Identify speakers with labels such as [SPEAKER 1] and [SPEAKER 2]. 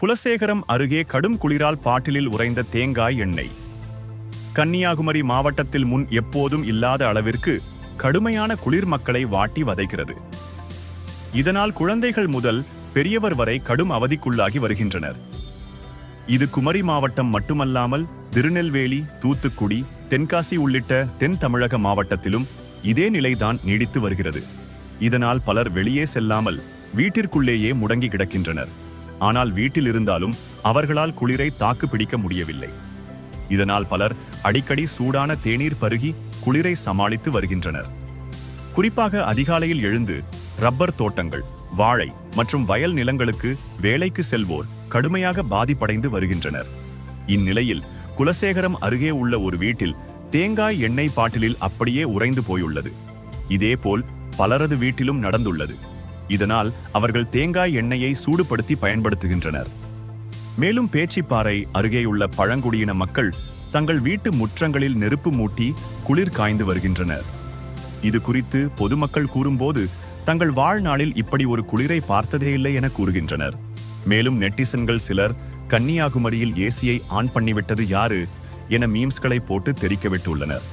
[SPEAKER 1] குலசேகரம் அருகே கடும் குளிரால் பாட்டிலில் உறைந்த தேங்காய் எண்ணெய். கன்னியாகுமரி மாவட்டத்தில் முன் எப்போதும் இல்லாத அளவிற்கு கடுமையான குளிர் மக்களை வாட்டி வதைக்கிறது. இதனால் குழந்தைகள் முதல் பெரியவர் வரை கடும் அவதிக்குள்ளாகி வருகின்றனர். இது குமரி மாவட்டம் மட்டுமல்லாமல் திருநெல்வேலி தூத்துக்குடி தென்காசி உள்ளிட்ட தென் தமிழக மாவட்டத்திலும் இதே நிலைதான் நீடித்து வருகிறது. இதனால் பலர் வெளியே செல்லாமல் வீட்டிற்குள்ளேயே முடங்கி கிடக்கின்றனர். ஆனால் வீட்டில் இருந்தாலும் அவர்களால் குளிரை தாக்கு பிடிக்க முடியவில்லை. இதனால் பலர் அடிக்கடி சூடான தேநீர் பருகி குளிரை சமாளித்து வருகின்றனர். குறிப்பாக அதிகாலையில் எழுந்து ரப்பர் தோட்டங்கள் வாழை மற்றும் வயல் நிலங்களுக்கு வேலைக்கு செல்வோர் கடுமையாக பாதிப்படைந்து வருகின்றனர். இந்நிலையில் குலசேகரம் அருகே உள்ள ஒரு வீட்டில் தேங்காய் எண்ணெய் பாட்டிலில் அப்படியே உறைந்து போயுள்ளது. இதேபோல் பலரது வீட்டிலும் நடந்துள்ளது. இதனால் அவர்கள் தேங்காய் எண்ணெயை சூடுபடுத்தி பயன்படுத்துகின்றனர். மேலும் பேச்சிப்பாறை அருகேயுள்ள பழங்குடியின மக்கள் தங்கள் வீட்டு முற்றங்களில் நெருப்பு மூட்டி குளிர் காய்ந்து வருகின்றனர். இது குறித்து பொதுமக்கள் கூறும்போது தங்கள் வாழ்நாளில் இப்படி ஒரு குளிரை பார்த்ததே இல்லை என கூறுகின்றனர். மேலும் நெட்டிசன்கள் சிலர் கன்னியாகுமரியில் ஏசியை ஆன் பண்ணிவிட்டது யாரு என மீம்ஸ்களை போட்டு தெரிக்க விட்டுள்ளனர்.